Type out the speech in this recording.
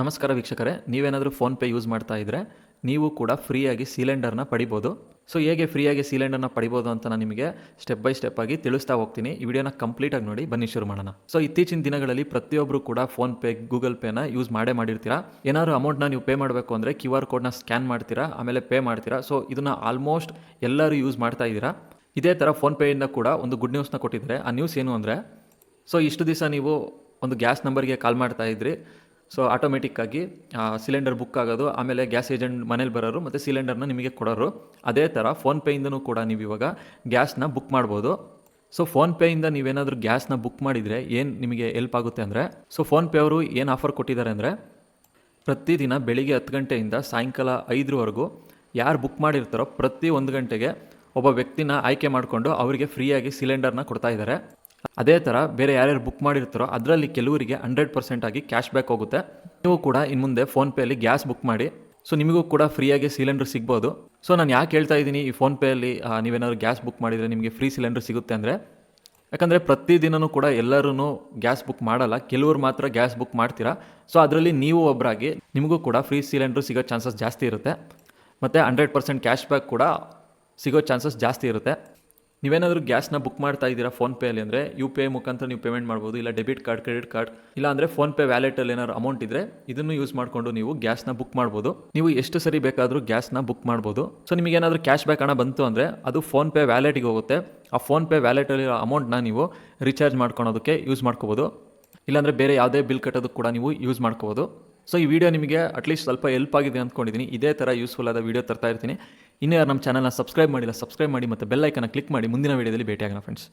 ನಮಸ್ಕಾರ ವೀಕ್ಷಕರೇ, ನೀವೇನಾದರೂ ಫೋನ್ಪೇ ಯೂಸ್ ಮಾಡ್ತಾ ಇದ್ದರೆ ನೀವು ಕೂಡ ಫ್ರೀಯಾಗಿ ಸಿಲಿಂಡರ್ನ ಪಡಿಬೋದು. ಸೊ ಹೇಗೆ ಫ್ರೀಯಾಗಿ ಸಿಲಿಂಡರ್ನ ಪಡಿಬೋದು ಅಂತ ನಾನು ನಿಮಗೆ ಸ್ಟೆಪ್ ಬೈ ಸ್ಟೆಪ್ ಆಗಿ ತಿಳಿಸ್ತಾ ಹೋಗ್ತೀನಿ. ಈ ವಿಡಿಯೋನ ಕಂಪ್ಲೀಟಾಗಿ ನೋಡಿ, ಬನ್ನಿ ಶುರು ಮಾಡೋಣ. ಸೊ ಇತ್ತೀಚಿನ ದಿನಗಳಲ್ಲಿ ಪ್ರತಿಯೊಬ್ಬರು ಕೂಡ ಫೋನ್ಪೇ ಗೂಗಲ್ ಪೇನ ಯೂಸ್ ಮಾಡೇ ಮಾಡಿರ್ತೀರಾ? ಏನಾದ್ರು ಅಮೌಂಟ್ನ ನೀವು ಪೇ ಮಾಡಬೇಕು ಅಂದರೆ ಕ್ಯೂ ಆರ್ ಕೋಡ್ನ ಸ್ಕ್ಯಾನ್ ಮಾಡ್ತೀರಾ? ಆಮೇಲೆ ಪೇ ಮಾಡ್ತೀರಾ? ಸೊ ಇದನ್ನು ಆಲ್ಮೋಸ್ಟ್ ಎಲ್ಲರೂ ಯೂಸ್ ಮಾಡ್ತಾ ಇದ್ದೀರಾ? ಇದೇ ಥರ ಫೋನ್ಪೇಯಿಂದ ಕೂಡ ಒಂದು ಗುಡ್ ನ್ಯೂಸ್ನ ಕೊಟ್ಟಿದ್ದಾರೆ. ಆ ನ್ಯೂಸ್ ಏನು ಅಂದರೆ, ಸೊ ಇಷ್ಟು ದಿವಸ ನೀವು ಒಂದು ಗ್ಯಾಸ್ ನಂಬರ್ಗೆ ಕಾಲ್ ಮಾಡ್ತಾ ಇದ್ರಿ. ಸೊ ಆಟೋಮೆಟಿಕ್ಕಾಗಿ ಸಿಲಿಂಡರ್ ಬುಕ್ ಆಗೋದು, ಆಮೇಲೆ ಗ್ಯಾಸ್ ಏಜೆಂಟ್ ಮನೇಲಿ ಬರೋರು ಮತ್ತು ಸಿಲಿಂಡರ್ನ ನಿಮಗೆ ಕೊಡೋರು. ಅದೇ ಥರ ಫೋನ್ಪೇಯಿಂದನೂ ಕೂಡ ನೀವು ಇವಾಗ ಗ್ಯಾಸ್ನ ಬುಕ್ ಮಾಡ್ಬೋದು. ಸೊ ಫೋನ್ಪೇಯಿಂದ ನೀವೇನಾದರೂ ಗ್ಯಾಸ್ನ ಬುಕ್ ಮಾಡಿದರೆ ಏನು ನಿಮಗೆ ಎಲ್ಪ್ ಆಗುತ್ತೆ ಅಂದರೆ ಸೊ ಫೋನ್ಪೇ ಅವರು ಏನು ಆಫರ್ ಕೊಟ್ಟಿದ್ದಾರೆ ಅಂದರೆ, ಪ್ರತಿದಿನ ಬೆಳಿಗ್ಗೆ ಹತ್ತು ಗಂಟೆಯಿಂದ ಸಾಯಂಕಾಲ ಐದರವರೆಗೂ ಯಾರು ಬುಕ್ ಮಾಡಿರ್ತಾರೋ ಪ್ರತಿ ಒಂದು ಗಂಟೆಗೆ ಒಬ್ಬ ವ್ಯಕ್ತಿನ ಆಯ್ಕೆ ಮಾಡಿಕೊಂಡು ಅವರಿಗೆ ಫ್ರೀಯಾಗಿ ಸಿಲಿಂಡರ್ನ ಕೊಡ್ತಾ ಇದ್ದಾರೆ. ಅದೇ ಥರ ಬೇರೆ ಯಾರ್ಯಾರು ಬುಕ್ ಮಾಡಿರ್ತಾರೋ ಅದರಲ್ಲಿ ಕೆಲವರಿಗೆ ಹಂಡ್ರೆಡ್ ಪರ್ಸೆಂಟ್ ಆಗಿ ಕ್ಯಾಶ್ ಬ್ಯಾಕ್ ಹೋಗುತ್ತೆ. ನೀವು ಕೂಡ ಇನ್ನು ಮುಂದೆ ಫೋನ್ಪೇಲಿ ಗ್ಯಾಸ್ ಬುಕ್ ಮಾಡಿ. ಸೊ ನಿಮಗೂ ಕೂಡ ಫ್ರೀಯಾಗಿ ಸಿಲಿಂಡರ್ ಸಿಗ್ಬೋದು. ಸೊ ನಾನು ಯಾಕೆ ಹೇಳ್ತಾ ಇದ್ದೀನಿ ಈ ಫೋನ್ಪೇಯಲ್ಲಿ ನೀವೇನಾದ್ರು ಗ್ಯಾಸ್ ಬುಕ್ ಮಾಡಿದರೆ ನಿಮಗೆ ಫ್ರೀ ಸಿಲಿಂಡರ್ ಸಿಗುತ್ತೆ ಅಂದರೆ, ಯಾಕಂದರೆ ಪ್ರತಿದಿನವೂ ಕೂಡ ಎಲ್ಲರೂ ಗ್ಯಾಸ್ ಬುಕ್ ಮಾಡಲ್ಲ. ಕೆಲವರು ಮಾತ್ರ ಗ್ಯಾಸ್ ಬುಕ್ ಮಾಡ್ತೀರಾ. ಸೊ ಅದರಲ್ಲಿ ನೀವು ಒಬ್ಬರಾಗಿ ನಿಮಗೂ ಕೂಡ ಫ್ರೀ ಸಿಲಿಂಡರ್ ಸಿಗೋ ಚಾನ್ಸಸ್ ಜಾಸ್ತಿ ಇರುತ್ತೆ. ಮತ್ತು ಹಂಡ್ರೆಡ್ ಪರ್ಸೆಂಟ್ ಕ್ಯಾಶ್ ಬ್ಯಾಕ್ ಕೂಡ ಸಿಗೋ ಚಾನ್ಸಸ್ ಜಾಸ್ತಿ ಇರುತ್ತೆ. ನೀವೇನಾದರೂ ಗ್ಯಾಸ್ನ ಬುಕ್ ಮಾಡ್ತಾ ಇದ್ದೀರಾ ಫೋನ್ಪೇಯಲ್ಲಿ ಅಂದರೆ ಯು ಪಿ ಐ ಮುಖಾಂತರ ನೀವು ಪೇಮೆಂಟ್ ಮಾಡ್ಬೋದು, ಇಲ್ಲ ಡೆಬಿಟ್ ಕಾರ್ಡ್, ಕ್ರೆಡಿಟ್ ಕಾರ್ಡ್, ಇಲ್ಲ ಅಂದರೆ ಫೋನ್ಪೇ ವ್ಯಾಲೆಟಲ್ಲಿ ಏನಾದ್ರು ಅಮೌಂಟ್ ಇದ್ದರೆ ಇದನ್ನು ಯೂಸ್ ಮಾಡಿಕೊಂಡು ನೀವು ಗ್ಯಾಸ್ನ ಬುಕ್ ಮಾಡ್ಬೋದು. ನೀವು ಎಷ್ಟು ಸರಿ ಬೇಕಾದರೂ ಗ್ಯಾಸ್ನ ಬುಕ್ ಮಾಡ್ಬೋದು. ಸೊ ನಿಮಗೆ ಏನಾದರೂ ಕ್ಯಾಶ್ ಬ್ಯಾಕ್ ಹಣ ಬಂತು ಅಂದರೆ ಅದು ಫೋನ್ಪೇ ವ್ಯಾಲೆಟಿಗೆ ಹೋಗುತ್ತೆ. ಆ ಫೋನ್ಪೇ ವ್ಯಾಲೆಟಲ್ಲಿರೋ ಅಮೌಂಟ್ನ ನೀವು ರೀಚಾರ್ಜ್ ಮಾಡ್ಕೊಳೋದಕ್ಕೆ ಯೂಸ್ ಮಾಡ್ಕೋಬೋದು. ಇಲ್ಲಾಂದರೆ ಬೇರೆ ಯಾವುದೇ ಬಿಲ್ ಕಟ್ಟೋದಕ್ಕೆ ಕೂಡ ನೀವು ಯೂಸ್ ಮಾಡ್ಕೋಬೋದು. ಸೊ ಈ ವಿಡಿಯೋ ನಿಮಗೆ ಅಟ್ಲೀಸ್ಟ್ ಸ್ವಲ್ಪ ಹೆಲ್ಪ್ ಆಗಿದೆ ಅಂದ್ಕೊಂಡಿದ್ದೀನಿ. ಇದೇ ಥರ ಯೂಸ್ಫುಲ್ ಆದ ವಿಡಿಯೋ ತರ್ತಾ ಇರ್ತೀನಿ. ಇನ್ನೂ ಯಾರು ನಮ್ಮ ಚಾನಲ್ನ ಸಬ್ಸ್ಕ್ರೈಬ್ ಮಾಡಿಲ್ಲ ಸಬ್ಸ್ಕ್ರೈಬ್ ಮಾಡಿ ಮತ್ತು ಬೆಲ್ಲೈಕನ್ನ ಕ್ಲಿಕ್ ಮಾಡಿ ಮುಂದಿನ ವೀಡಿಯೋದಲ್ಲಿ ಭೇಟಿಯಾಗೋಣ ಫ್ರೆಂಡ್ಸ್